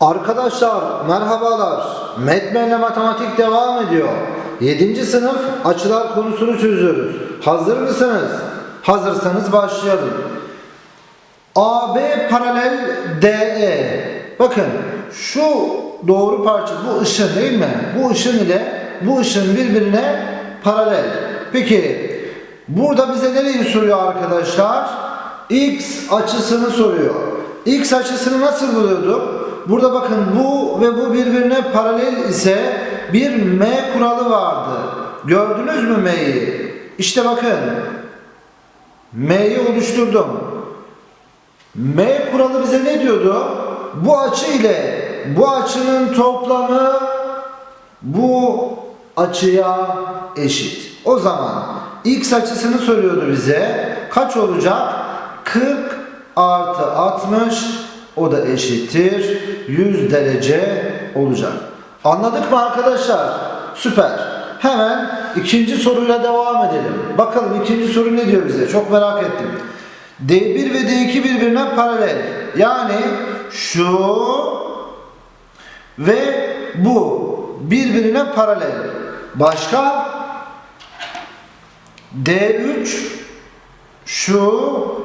Arkadaşlar merhabalar. Metmenle matematik devam ediyor. 7. sınıf açılar konusunu çözüyoruz. Hazır mısınız? Hazırsanız başlayalım. AB paralel DE. Bakın şu doğru parça bu ışın değil mi? Bu ışın ile bu ışın birbirine paralel. Peki burada bize nereyi soruyor arkadaşlar? X açısını soruyor. X açısını nasıl buluyorduk? Burada bakın bu ve bu birbirine paralel ise bir M kuralı vardı. Gördünüz mü M'yi? İşte bakın. M'yi oluşturdum. M kuralı bize ne diyordu? Bu açı ile bu açının toplamı bu açıya eşit. O zaman x açısını soruyordu bize. Kaç olacak? 40 artı 60 o da eşittir. 100 derece olacak. Anladık mı arkadaşlar? Süper. Hemen ikinci soruyla devam edelim. Bakalım ikinci soru ne diyor bize? Çok merak ettim. D1 ve D2 birbirine paralel. Yani şu ve bu birbirine paralel. Başka D3 şu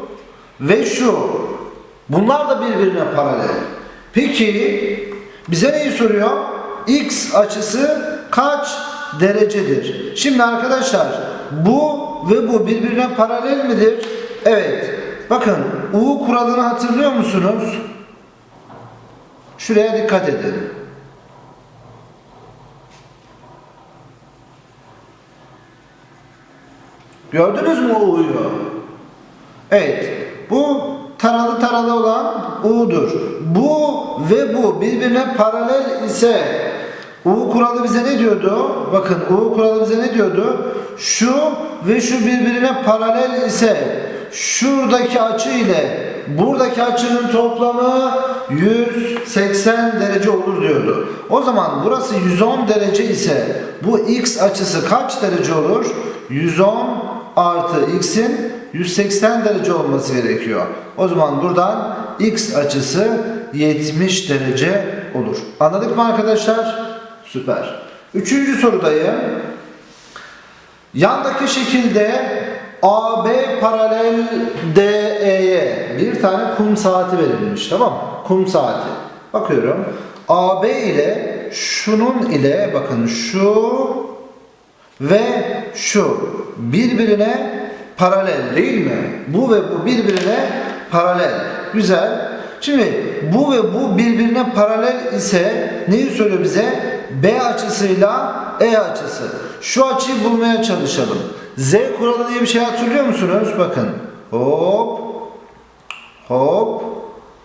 ve şu. Bunlar da birbirine paralel. Peki bize neyi soruyor? X açısı kaç derecedir? Şimdi arkadaşlar bu ve bu birbirine paralel midir? Evet. Bakın U kuralını hatırlıyor musunuz? Şuraya dikkat edin. Gördünüz mü U'yu? Evet. Bu taralı taralı olan U'dur. Bu ve bu birbirine paralel ise U kuralı bize ne diyordu? Bakın U kuralı bize ne diyordu? Şu ve şu birbirine paralel ise şuradaki açı ile buradaki açının toplamı 180 derece olur diyordu. O zaman burası 110 derece ise bu x açısı kaç derece olur? 110 artı x'in 180 derece olması gerekiyor. O zaman buradan x açısı 70 derece olur. Anladık mı arkadaşlar? Süper. Üçüncü sorudayım. Yandaki şekilde AB paralel DE'ye bir tane kum saati verilmiş tamam mı? Kum saati. Bakıyorum. AB ile şunun ile bakın şu ve şu birbirine paralel değil mi? Bu ve bu birbirine paralel. Güzel. Şimdi bu ve bu birbirine paralel ise neyi söylüyor bize? B açısıyla E açısı. Şu açıyı bulmaya çalışalım. Z kuralı diye bir şey hatırlıyor musunuz? Bakın. Hop. Hop.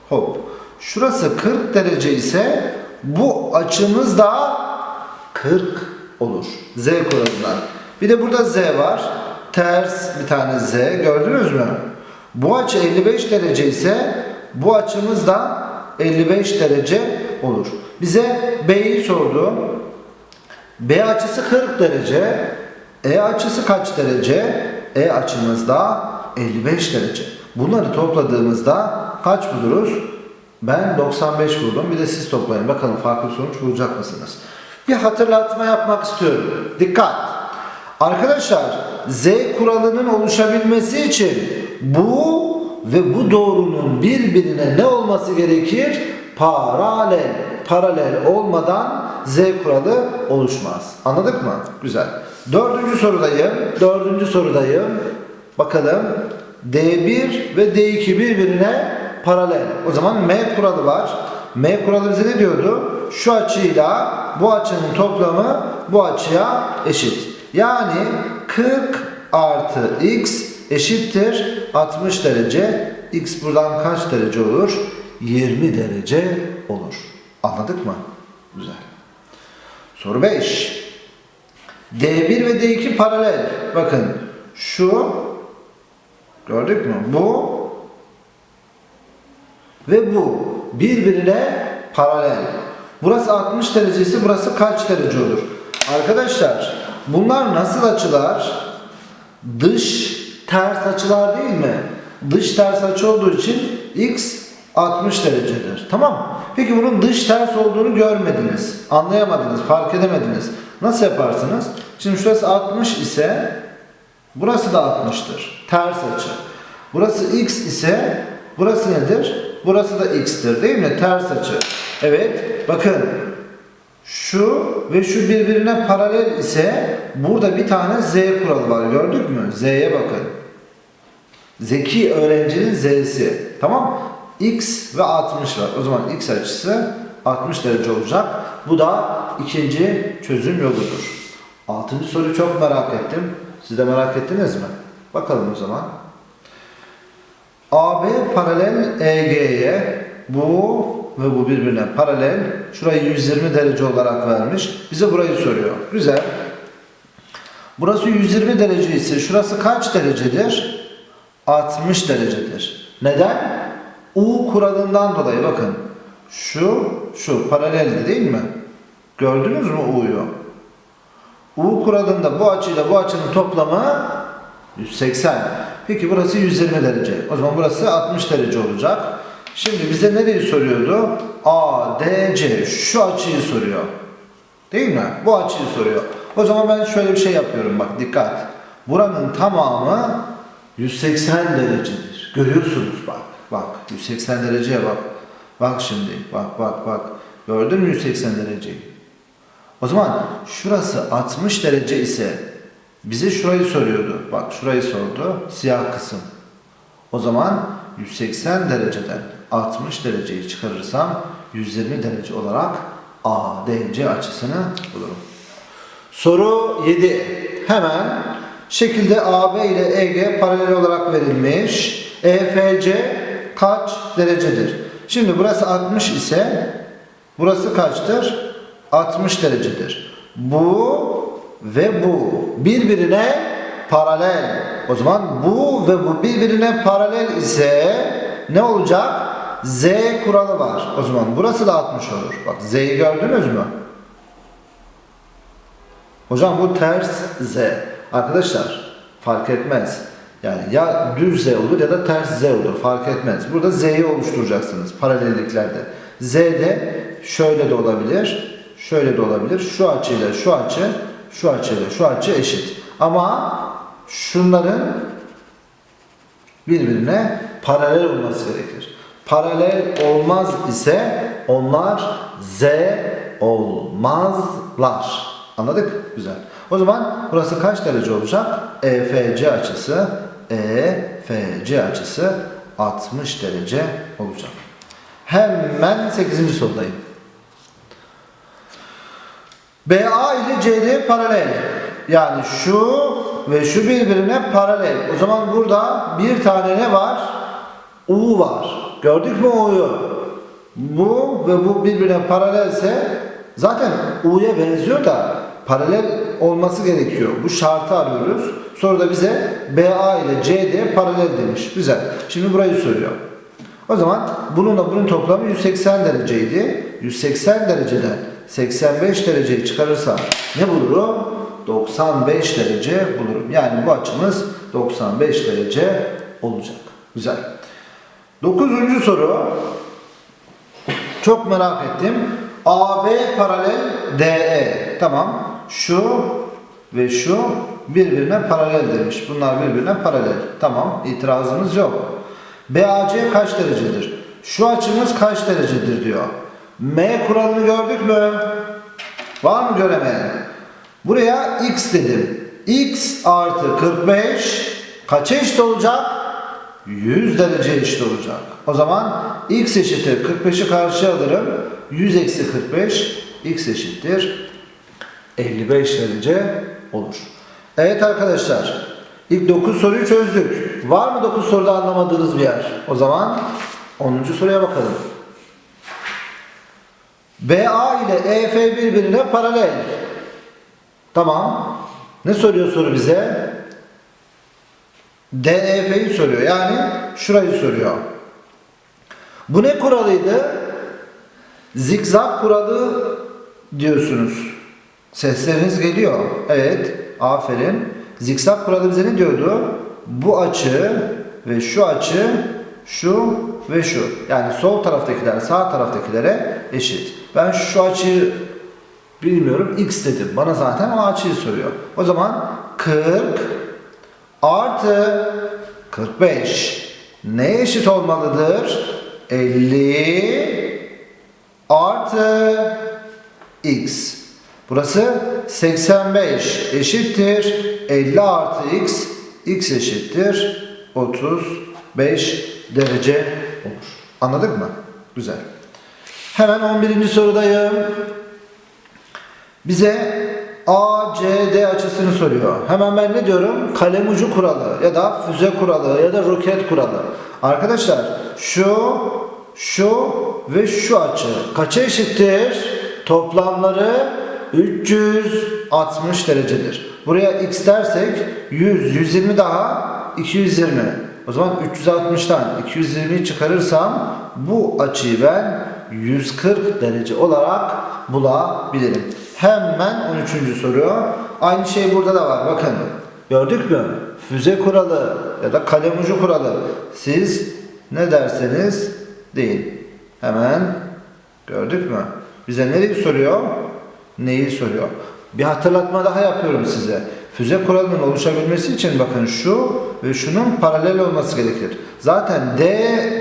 Hop. Şurası 40 derece ise bu açımız da 40 olur. Z kuralından. Bir de burada Z var. Ters bir tane Z. Gördünüz mü? Bu açı 55 derece ise bu açımız da 55 derece olur. Bize B'yi sordu. B açısı 40 derece. E açısı kaç derece? E açımız da 55 derece. Bunları topladığımızda kaç buluruz? Ben 95 buldum. Bir de siz toplayın. Bakalım farklı sonuç bulacak mısınız? Bir hatırlatma yapmak istiyorum. Dikkat! Arkadaşlar Z kuralının oluşabilmesi için bu ve bu doğrunun birbirine ne olması gerekir? Paralel. Paralel olmadan Z kuralı oluşmaz. Anladık mı? Güzel. Dördüncü sorudayım. Dördüncü sorudayım. Bakalım. D1 ve D2 birbirine paralel. O zaman M kuralı var. M kuralı bize ne diyordu? Şu açıyla bu açının toplamı bu açıya eşit. Yani 40 artı x eşittir 60 derece. X buradan kaç derece olur? 20 derece olur. Anladık mı? Güzel. Soru 5. D1 ve D2 paralel. Bakın şu gördük mü? Bu ve bu birbirine paralel. Burası 60 derece ise burası kaç derece olur? Arkadaşlar bunlar nasıl açılar? Dış ters açılar değil mi? Dış ters açı olduğu için x 60 derecedir. Tamam mı? Peki bunun dış ters olduğunu görmediniz. Anlayamadınız, fark edemediniz. Nasıl yaparsınız? Şimdi şurası 60 ise burası da 60'tır. Ters açı. Burası x ise burası nedir? Burası da x'tir değil mi? Ters açı. Evet. Bakın şu ve şu birbirine paralel ise burada bir tane z kuralı var. Gördük mü? Z'ye bakın. Zeki öğrencinin z'si. Tamam? x ve 60 var. O zaman x açısı 60 derece olacak. Bu da ikinci çözüm yoludur. Altıncı soruyu çok merak ettim. Siz de merak ettiniz mi? Bakalım o zaman. AB paralel EG'ye bu ve bu birbirine paralel. Şurayı 120 derece olarak vermiş. Bize burayı soruyor. Güzel. Burası 120 derece ise şurası kaç derecedir? 60 derecedir. Neden? U kuralından dolayı bakın. Şu, şu paraleldi değil mi? Gördünüz mü U'yu? U kuralında bu açıyla bu açının toplamı 180. Peki burası 120 derece. O zaman burası 60 derece olacak. Şimdi bize nereyi soruyordu? A, D, C. Şu açıyı soruyor. Değil mi? Bu açıyı soruyor. O zaman ben şöyle bir şey yapıyorum bak dikkat. Buranın tamamı 180 derecedir. Görüyorsunuz bak. Bak 180 dereceye bak. Bak şimdi bak bak bak. Gördün mü 180 dereceyi? O zaman şurası 60 derece ise bize şurayı soruyordu. Bak şurayı sordu. Siyah kısım. O zaman 180 dereceden 60 dereceyi çıkarırsam 120 derece olarak ADC açısını bulurum. Soru 7. Hemen şekilde AB ile EG paralel olarak verilmiş. EFC kaç derecedir? Şimdi burası 60 ise burası kaçtır? 60 derecedir. Bu ve bu birbirine paralel. O zaman bu ve bu birbirine paralel ise ne olacak? Z kuralı var. O zaman burası da 60 olur. Bak Z'yi gördünüz mü? Hocam bu ters Z. Arkadaşlar fark etmez. Yani ya düz Z olur ya da ters Z olur. Fark etmez. Burada Z'yi oluşturacaksınız paralelliklerde. Z de şöyle de olabilir. Şöyle de olabilir. Şu açıyla şu açı, şu açıyla şu açı eşit. Ama şunların birbirine paralel olması gerekir. Paralel olmaz ise onlar Z olmazlar. Anladık? Güzel. O zaman burası kaç derece olacak? EFC açısı EFC açısı 60 derece olacak. Hemen 8. sorudayım. BA ile CD paralel. Yani şu ve şu birbirine paralel. O zaman burada bir tane ne var? U var. Gördük mü U'yu? Bu ve bu birbirine paralelse zaten U'ya benziyor da paralel olması gerekiyor. Bu şartı arıyoruz. Sonra da bize BA ile CD paralel demiş. Güzel. Şimdi burayı soruyor. O zaman bununla bunun toplamı 180 dereceydi. 180 dereceden 85 dereceyi çıkarırsam ne bulurum? 95 derece bulurum. Yani bu açımız 95 derece olacak. Güzel. Dokuzuncu soru. Çok merak ettim. AB paralel DE. Tamam. Şu ve şu birbirine paralel demiş. Bunlar birbirine paralel. Tamam. İtirazımız yok. BAC kaç derecedir? Şu açımız kaç derecedir diyor. M kuralını gördük mü? Var mı göremeyen? Buraya x dedim. x artı 45 kaça eşit olacak? 100 derece eşit olacak. O zaman x eşittir 45'i karşıya alırım. 100 eksi 45 x eşittir 55 derece olur. Evet arkadaşlar ilk 9 soruyu çözdük. Var mı 9 soruda anlamadığınız bir yer? O zaman 10. soruya bakalım. BA ile EF birbirine paralel. Tamam. Ne soruyor soru bize? DEF'yi soruyor. Yani şurayı soruyor. Bu ne kuralıydı? Zikzak kuralı diyorsunuz. Sesleriniz geliyor. Evet. Aferin. Zikzak kuralı bize ne diyordu? Bu açı ve şu açı şu ve şu. Yani sol taraftakiler sağ taraftakilere eşit. Ben şu açıyı bilmiyorum x dedim. Bana zaten o açıyı soruyor. O zaman 40 artı 45 neye eşit olmalıdır? 50 artı x. Burası 85 eşittir 50 artı x. x eşittir 35 derece olur. Anladık mı? Güzel. Hemen 11. sorudayım. Bize ACD açısını soruyor. Hemen ben ne diyorum? Kalem ucu kuralı ya da füze kuralı ya da roket kuralı. Arkadaşlar şu, şu ve şu açı kaça eşittir? Toplamları 360 derecedir. Buraya x dersek 100, 120 daha 220. O zaman 360'tan 220'yi çıkarırsam bu açıyı ben 140 derece olarak bulabilirim. Hemen 13. soru. Aynı şey burada da var. Bakın. Gördük mü? Füze kuralı ya da kalem ucu kuralı. Siz ne derseniz deyin. Hemen gördük mü? Bize nereyi soruyor? Neyi soruyor? Bir hatırlatma daha yapıyorum size. Füze kuralının oluşabilmesi için bakın şu ve şunun paralel olması gerekir. Zaten D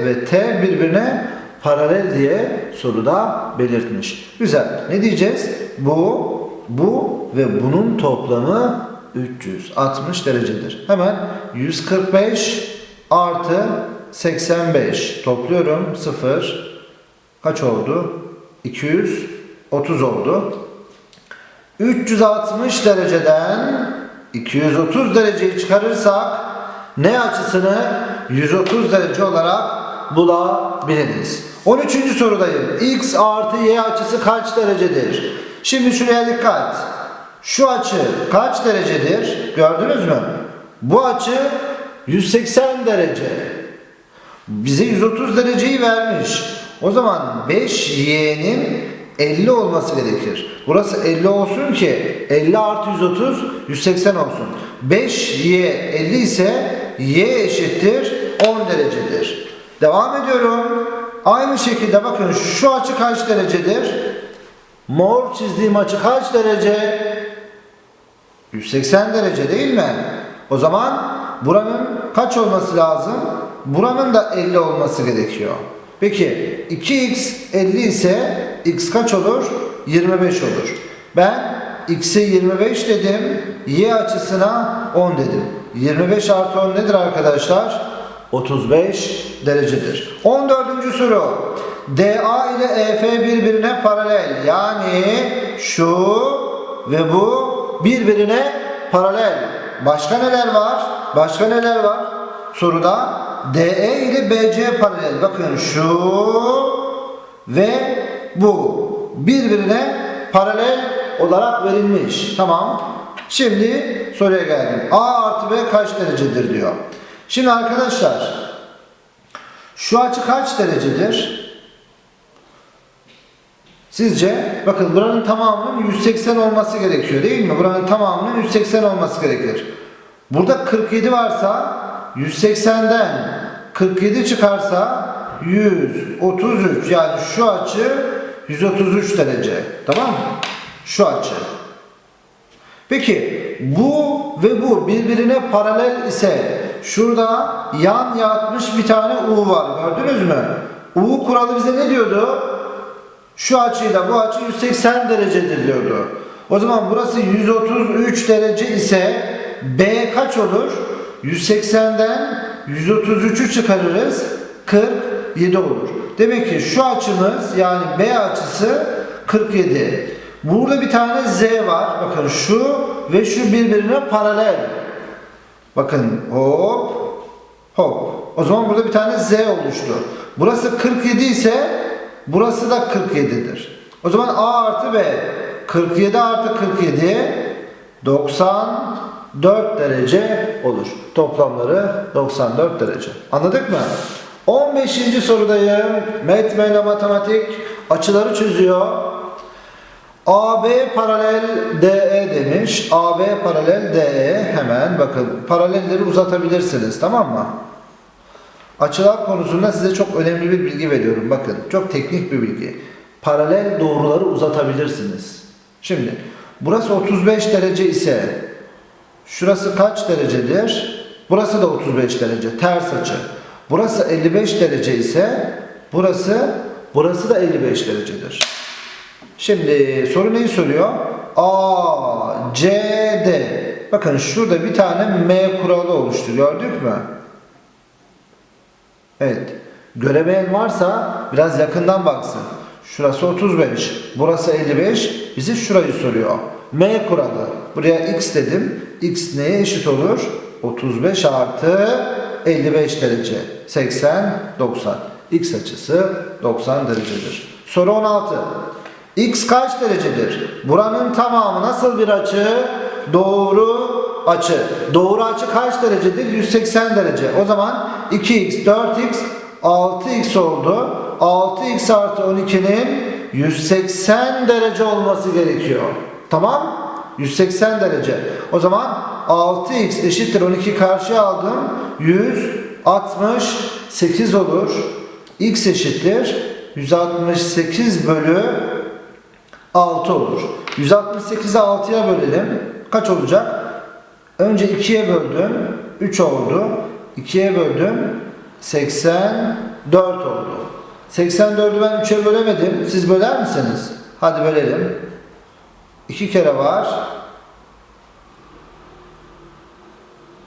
ve T birbirine paralel diye soruda belirtmiş. Güzel. Ne diyeceğiz? Bu, bu ve bunun toplamı 360 derecedir. Hemen 145 artı 85 topluyorum. 0 kaç oldu? 230 oldu. 360 dereceden 230 dereceyi çıkarırsak ne açısını 130 derece olarak bulabiliriz. 13. sorudayım. X artı Y açısı kaç derecedir? Şimdi şuraya dikkat. Şu açı kaç derecedir? Gördünüz mü? Bu açı 180 derece. Bize 130 dereceyi vermiş. O zaman 5y'nin 50 olması gerekir. Burası 50 olsun ki 50 artı 130 180 olsun. 5y 50 ise y eşittir 10 derecedir. Devam ediyorum. Aynı şekilde bakın şu açı kaç derecedir? Mor çizdiğim açı kaç derece? 180 derece değil mi? O zaman buranın kaç olması lazım? Buranın da 50 olması gerekiyor. Peki 2x 50 ise x kaç olur? 25 olur. Ben x'e 25 dedim. Y açısına 10 dedim. 25 artı 10 nedir arkadaşlar? 35 derecedir. 14. soru. DA ile EF birbirine paralel. Yani şu ve bu birbirine paralel. Başka neler var? Başka neler var? Soruda DE ile BC paralel. Bakın şu ve bu birbirine paralel olarak verilmiş. Tamam. Şimdi soruya geldim. A artı B kaç derecedir diyor. Şimdi arkadaşlar şu açı kaç derecedir? Sizce bakın buranın tamamının 180 olması gerekiyor değil mi? Buranın tamamının 180 olması gerekir. Burada 47 varsa 180'den 47 çıkarsa 133 yani şu açı 133 derece. Tamam mı? Şu açı. Peki bu ve bu birbirine paralel ise şurada yan yatmış bir tane U var. Gördünüz mü? U kuralı bize ne diyordu? Şu açıyla bu açı 180 derecedir diyordu. O zaman burası 133 derece ise B kaç olur? 180'den 133'ü çıkarırız. 47 olur. Demek ki şu açımız yani B açısı 47. Burada bir tane Z var. Bakın şu ve şu birbirine paralel. Bakın hop hop. O zaman burada bir tane Z oluştu. Burası 47 ise burası da 47'dir. O zaman A artı B 47 artı 47 94 derece olur. Toplamları 94 derece. Anladık mı? 15. sorudayım. Metmenle matematik açıları çözüyor. AB paralel DE demiş. AB paralel DE hemen bakın paralelleri uzatabilirsiniz tamam mı? Açılar konusunda size çok önemli bir bilgi veriyorum. Bakın çok teknik bir bilgi. paralel doğruları uzatabilirsiniz. Şimdi burası 35 derece ise şurası kaç derecedir? Burası da 35 derece ters açı. Burası 55 derece ise burası burası da 55 derecedir. Şimdi soru neyi soruyor? A, C, D. Bakın şurada bir tane M kuralı oluştu. Gördük mü? Evet. Göremeyen varsa biraz yakından baksın. Şurası 35, burası 55. Bizi şurayı soruyor. M kuralı. Buraya x dedim. x neye eşit olur? 35 artı 55 derece. 80, 90. X açısı 90 derecedir. Soru 16. X kaç derecedir? Buranın tamamı nasıl bir açı? Doğru açı. Doğru açı kaç derecedir? 180 derece. O zaman 2x, 4x, 6x oldu. 6x artı 12'nin 180 derece olması gerekiyor. Tamam? 180 derece. O zaman 6x eşittir 12 karşıya aldım. 168 olur. x eşittir 168 bölü 6 olur. 168'i 6'ya bölelim. Kaç olacak? Önce 2'ye böldüm. 3 oldu. 2'ye böldüm. 84 oldu. 84'ü ben 3'e bölemedim. Siz böler misiniz? Hadi bölelim. 2 kere var.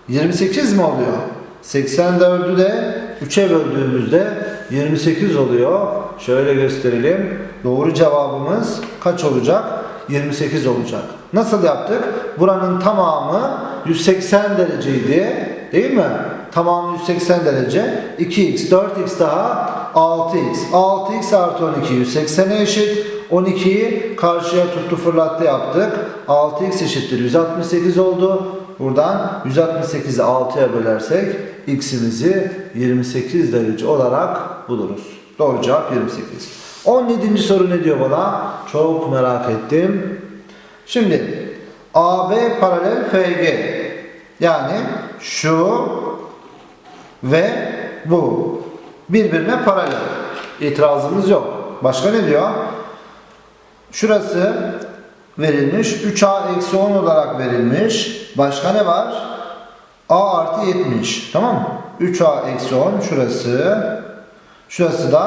28 mi oluyor? 84'ü de 3'e böldüğümüzde 28 oluyor. Şöyle gösterelim. Doğru cevabımız kaç olacak? 28 olacak. Nasıl yaptık? Buranın tamamı 180 dereceydi. Değil mi? Tamamı 180 derece. 2x, 4x daha 6x. 6x artı 12 180'e eşit. 12'yi karşıya tuttu fırlattı yaptık. 6x eşittir 168 oldu. Buradan 168'i 6'ya bölersek x'imizi 28 derece olarak buluruz. Doğru cevap 28. 17. soru ne diyor bana? Çok merak ettim. Şimdi AB paralel FG yani şu ve bu birbirine paralel. İtirazımız yok. Başka ne diyor? Şurası verilmiş. 3A eksi 10 olarak verilmiş. Başka ne var? A artı 70. Tamam mı? 3A eksi 10 şurası. Şurası da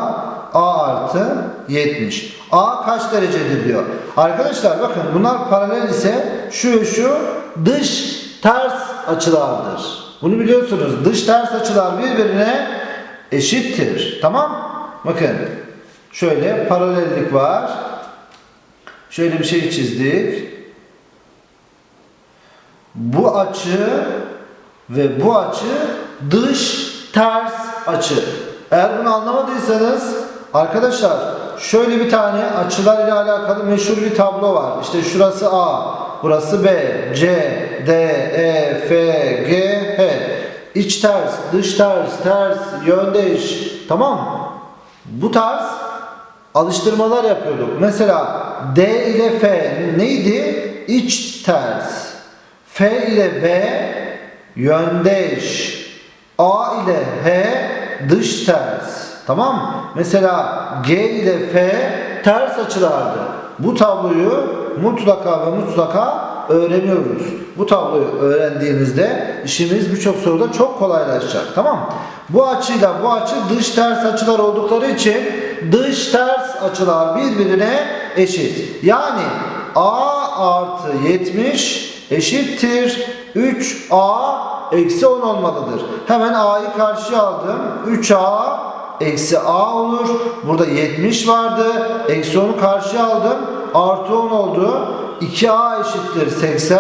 A artı 70. A kaç derecedir diyor. Arkadaşlar bakın bunlar paralel ise şu şu dış ters açılardır. Bunu biliyorsunuz. Dış ters açılar birbirine eşittir. Tamam? Bakın. Şöyle paralellik var. Şöyle bir şey çizdik. Bu açı ve bu açı dış ters açı. Eğer bunu anlamadıysanız arkadaşlar şöyle bir tane açılar ile alakalı meşhur bir tablo var. İşte şurası A, burası B, C, D, E, F, G, H. İç ters, dış ters, ters, yöndeş. Tamam? Bu tarz alıştırmalar yapıyorduk. Mesela D ile F neydi? İç ters. F ile B yöndeş. A ile H dış ters. Tamam mı? Mesela G ile F ters açılardı. Bu tabloyu mutlaka ve mutlaka öğreniyoruz. Bu tabloyu öğrendiğimizde işimiz birçok soruda çok kolaylaşacak. Tamam? Bu açıyla bu açı dış ters açılar oldukları için dış ters açılar birbirine eşit. Yani A artı 70 eşittir 3A eksi 10 olmalıdır. Hemen A'yı karşıya aldım. 3A eksi A olur. Burada 70 vardı. Eksi 10'u karşıya aldım. Artı 10 oldu. 2A eşittir 80.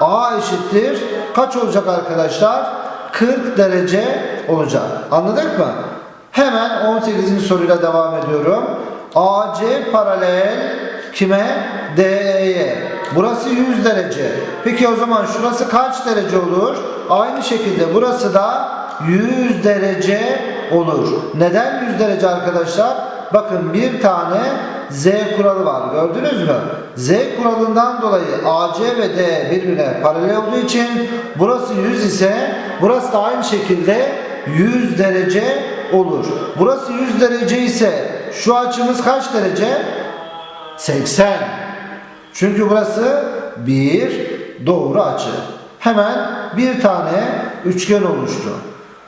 A eşittir. Kaç olacak arkadaşlar? 40 derece olacak. Anladık mı? Hemen 18. soruyla devam ediyorum. AC paralel kime? DE'ye. Burası 100 derece. Peki o zaman şurası kaç derece olur? Aynı şekilde burası da 100 derece olur. Neden 100 derece arkadaşlar? Bakın bir tane Z kuralı var. Gördünüz mü? Z kuralından dolayı AC ve D birbirine paralel olduğu için burası 100 ise burası da aynı şekilde 100 derece olur. Burası 100 derece ise şu açımız kaç derece? 80. Çünkü burası bir doğru açı. Hemen bir tane üçgen oluştu.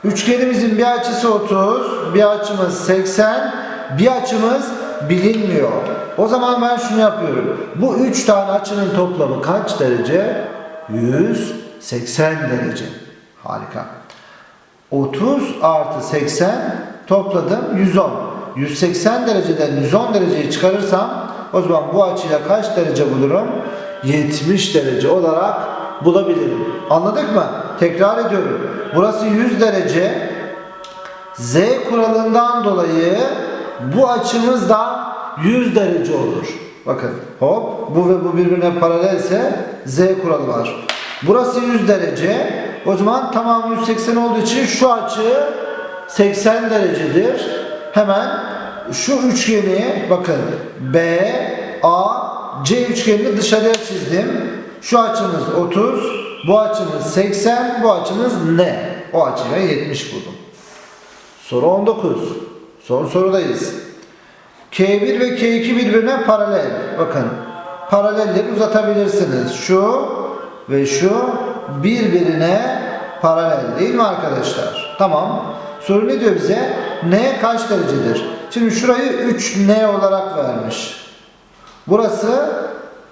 Üçgenimizin bir açısı 30, bir açımız 80, bir açımız bilinmiyor. O zaman ben şunu yapıyorum. Bu üç tane açının toplamı kaç derece? 180 derece. Harika. 30 artı 80 topladım 110. 180 dereceden 110 dereceyi çıkarırsam o zaman bu açıyla kaç derece bulurum? 70 derece olarak bulabilirim. Anladık mı? Tekrar ediyorum. Burası 100 derece. Z kuralından dolayı bu açımız da 100 derece olur. Bakın hop bu ve bu birbirine paralelse Z kuralı var. Burası 100 derece. O zaman tamamı 180 olduğu için şu açı 80 derecedir. Hemen şu üçgeni bakın B, A, C üçgenini dışarıya çizdim. Şu açımız 30, bu açımız 80, bu açımız ne? O açıya 70 buldum. Soru 19. Son sorudayız. K1 ve K2 birbirine paralel. Bakın paralelleri uzatabilirsiniz. Şu ve şu birbirine paralel değil mi arkadaşlar? Tamam. Soru ne diyor bize? N kaç derecedir? Şimdi şurayı 3N olarak vermiş. Burası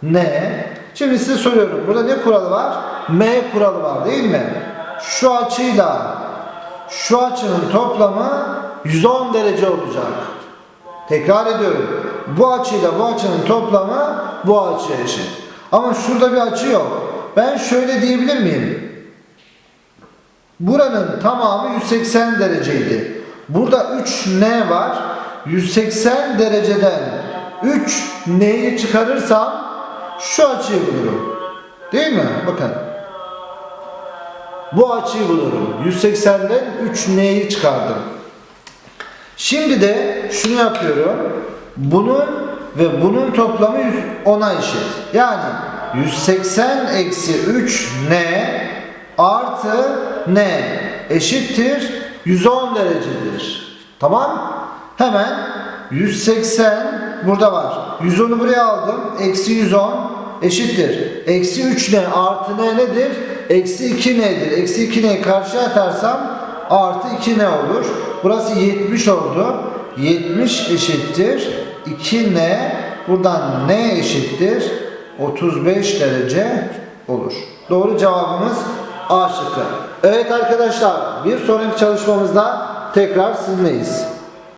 N. Şimdi size soruyorum. Burada ne kuralı var? M kuralı var değil mi? Şu açıyla şu açının toplamı 110 derece olacak. Tekrar ediyorum. Bu açıyla bu açının toplamı bu açıya eşit. Ama şurada bir açı yok. Ben şöyle diyebilir miyim? Buranın tamamı 180 dereceydi. Burada 3 n var. 180 dereceden 3 n'yi çıkarırsam şu açıyı bulurum. Değil mi? Bakın. Bu açıyı bulurum. 180'den 3 n'yi çıkardım. Şimdi de şunu yapıyorum. Bunun ve bunun toplamı 10'a eşit. Yani 180 eksi 3 n artı n eşittir 110 derecedir. Tamam? Hemen 180 burada var. 110'u buraya aldım. Eksi 110 eşittir. Eksi 3 n artı n nedir? Eksi 2 n'dir. Eksi 2 n'yi karşıya atarsam artı 2 n olur. Burası 70 oldu. 70 eşittir. 2 n buradan n eşittir. 35 derece olur. Doğru cevabımız A şıkkı. Evet arkadaşlar bir sonraki çalışmamızda tekrar sizinleyiz.